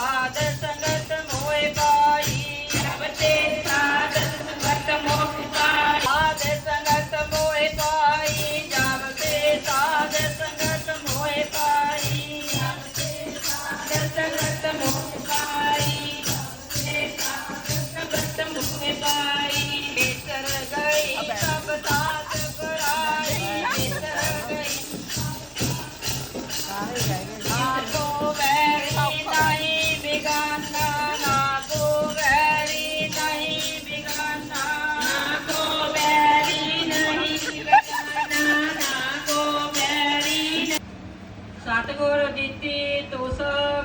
રાધે ਦਿੱਤੀ ਤੁਸ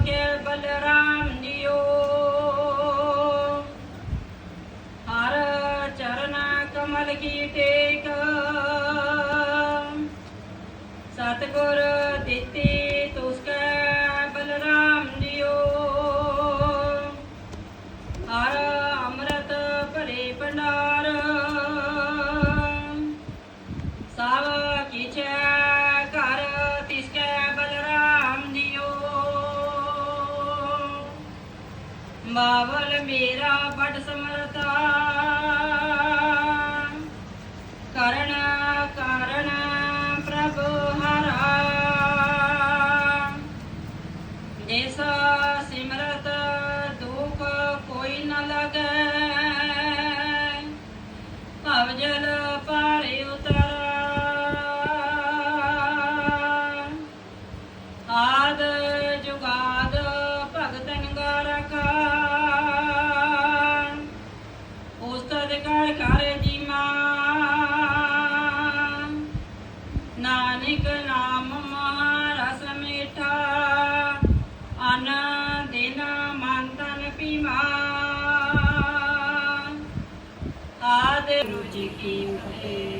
ਕੇ ਬਲਰਾਮ ਜੀਓ ਹਰ ਚਰਨ ਕਮਲ ਕੀ ਟੇਕ। ਸਤਗੁਰ ਦਿੱਤੀ ਮਾਵਲ ਮੇਰਾ ਬੜ ਸਮਰਤਾ ਕਰਨ ਕਾਰਨ ਪ੍ਰਭ ਹਰਾ। ਜਿਸ ਸਿਮਰਤ ਦੁਖ ਕੋਈ ਨ ਲਗੈ। ਭਵ ਜਲ ਨਾਨਕ ਨਾਮ ਮਹਾਰਸ ਮਿਠਾ। ਅਨ ਦੇਨਾ ਮਨ ਤਨ ਪੀਮਾ। ਆਦੇ ਗੁਰੂ ਜੀ ਕੀ ਮਹਿ